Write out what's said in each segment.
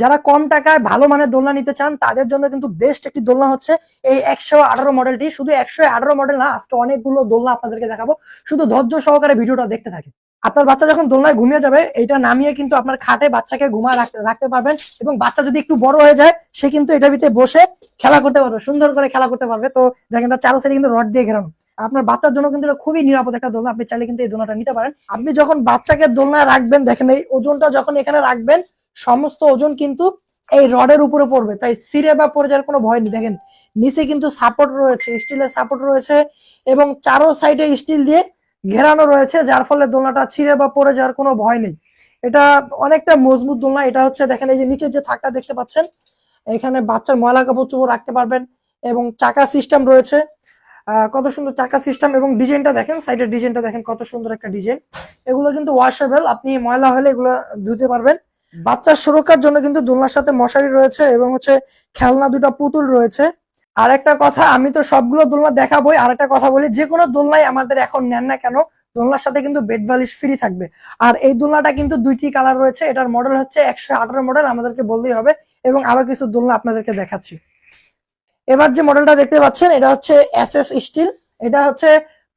যারা কম টাকায় ভালো মানের দোলনা নিতে চান, তাদের জন্য কিন্তু বেস্ট একটি দোলনা হচ্ছে এই একশো আঠারো মডেলটি শুধু একশো আঠারো মডেল না, আজকে অনেকগুলো দোলনা আপনাদেরকে দেখাবো। শুধু ধৈর্য সহকারে ভিডিওটা দেখতে থাকে আপনার বাচ্চা যখন দোলনায় ঘুমিয়ে যাবে, এটা নামিয়ে কিন্তু আপনার খাটে বাচ্চাকে ঘুমা রাখতে পারবেন এবং বাচ্চা যদি একটু বড় হয়ে যায়, সে কিন্তু এটা ভিতরে বসে খেলা করতে পারবে, সুন্দর করে খেলা করতে পারবে। তো দেখেন এটা চারো সাইডে কিন্তু রড দিয়ে ঘেরানো। আপনার বাচ্চার জন্য কিন্তু খুবই নিরাপদ একটা দোলনা, আপনি চাইলে কিন্তু এই দোলনাটা নিতে পারেন। আপনি যখন বাচ্চাকে দোলনায় রাখবেন, দেখেন এই ওজনটা যখন এখানে রাখবেন সমস্ত ওজন কিন্তু এই রডের উপরে পড়বে। তাই সিরে বা পড়ে যাওয়ার কোনো ভয় নেই। দেখেন, নিচে কিন্তু সাপোর্ট রয়েছে স্টিলের সাপোর্ট রয়েছে এবং চারো সাইডে স্টিল দিয়ে ঘেরানো রয়েছে, যার ফলে দোলনাটা ছিঁড়ে বা পড়ে যাওয়ার কোনো ভয় নেই। এটা অনেকটা মজবুত দোলনা। এটা হচ্ছে, দেখেন, এই যে নিচে যে থাকটা দেখতে পাচ্ছেন, এখানে বাচ্চার ময়লা কাপড় চোপড় রাখতে পারবেন এবং চাকা সিস্টেম রয়েছে। কত সুন্দর চাকা সিস্টেম এবং ডিজাইনটা দেখেন সাইডের ডিজাইনটা দেখেন, কত সুন্দর একটা ডিজাইন। এগুলো কিন্তু ওয়াশেবল আপনি ময়লা হলে এগুলো ধুতে পারবেন। বাচ্চার সুরক্ষার জন্য কিন্তু দোলনার সাথে মশারি রয়েছে এবং হচ্ছে খেলনা দুটো পুতুল রয়েছে। আর একটা কথা, আমি তো সবগুলো দোলনা দেখাবোই। আর একটা কথা বলি, যে কোনো দোলনাই আমাদের এখন নেন না কেন, দোলনার সাথে কিন্তু বেড বালিশ ফ্রি থাকবে। আর এই দোলনাটা কিন্তু দুইটি কালার রয়েছে, এটার মডেল হচ্ছে একশো আঠারো মডেল আমাদেরকে বললেই হবে, এবং আরও কিছু দোলনা আপনাদেরকে দেখাচ্ছি। এবার যে মডেলটা দেখতে পাচ্ছেন, এটা হচ্ছে এস এস স্টিল এটা হচ্ছে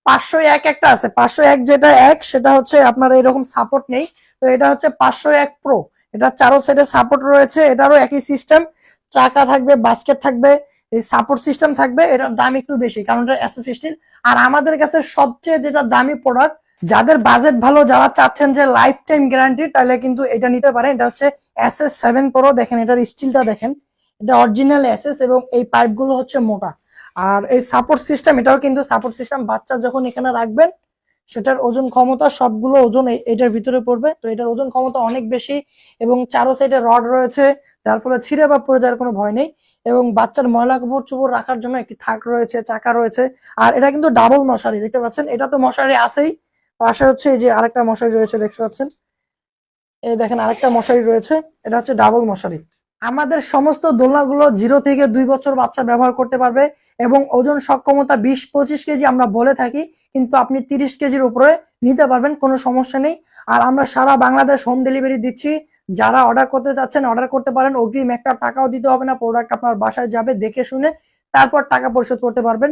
পাঁচশো এক একটা আছে। পাঁচশো এক যেটা এক, সেটা হচ্ছে আপনার এরকম সাপোর্ট নেই। তো এটা হচ্ছে পাঁচশো এক প্রো এটা চারো সাইডে সাপোর্ট রয়েছে, এটারও একই সিস্টেম চাকা থাকবে বাস্কেট থাকবে, এই সাপোর্ট সিস্টেম থাকবে, এটার দাম একটু বেশি, কারণ এটা এস এস স্টিল আর আমাদের কাছে সবচেয়ে যেটা দামি প্রোডাক্ট যাদের বাজেট ভালো, যারা চাচ্ছেন যে লাইফ টাইম গ্যারান্টি তাহলে কিন্তু এটা নিতে পারেন। এটা হচ্ছে এস এস সেভেন প্রো দেখেন এটার স্টিলটা দেখেন। এটা অরিজিনাল এসএস এবং এই পাইপগুলো হচ্ছে মোটা। আর এই সাপোর্ট সিস্টেম এটাও কিন্তু সাপোর্ট সিস্টেম বাচ্চা যখন এখানে রাখবেন সেটার ওজন ক্ষমতা সবগুলো ওজন এটার ভিতরে পড়বে। তো এটার ওজন ক্ষমতা অনেক বেশি এবং চারো সাইডে রড রয়েছে, যার ফলে ছিঁড়ে বা পড়ে যাওয়ার কোনো ভয় নেই এবং বাচ্চার ময়লা কাপড় চোপড় রাখার জন্য একটি থাক রয়েছে, চাকা রয়েছে। আর এটা কিন্তু ডাবল মশারি, দেখতে পাচ্ছেন? এটা তো মশারি আছেই। পাশে হচ্ছে এই যে আরেকটা মশারি রয়েছে, দেখতে পাচ্ছেন? এই দেখেন আরেকটা মশারি রয়েছে, এটা হচ্ছে ডাবল মশারি। আমাদের সমস্ত দোলনাগুলো জিরো থেকে দুই বছর বাচ্চা ব্যবহার করতে পারবে এবং ওজন সক্ষমতা বিশ পঁচিশ কেজি আমরা বলে থাকি, কিন্তু আপনি তিরিশ কেজির উপরে নিতে পারবেন, কোনো সমস্যা নেই। আর আমরা সারা বাংলাদেশ হোম ডেলিভারি দিচ্ছি। যারা অর্ডার করতে চাচ্ছেন অর্ডার করতে পারেন। অগ্রিম একটা টাকাও দিতে হবে না প্রোডাক্ট আপনার বাসায় যাবে দেখে শুনে, তারপর টাকা পরিশোধ করতে পারবেন।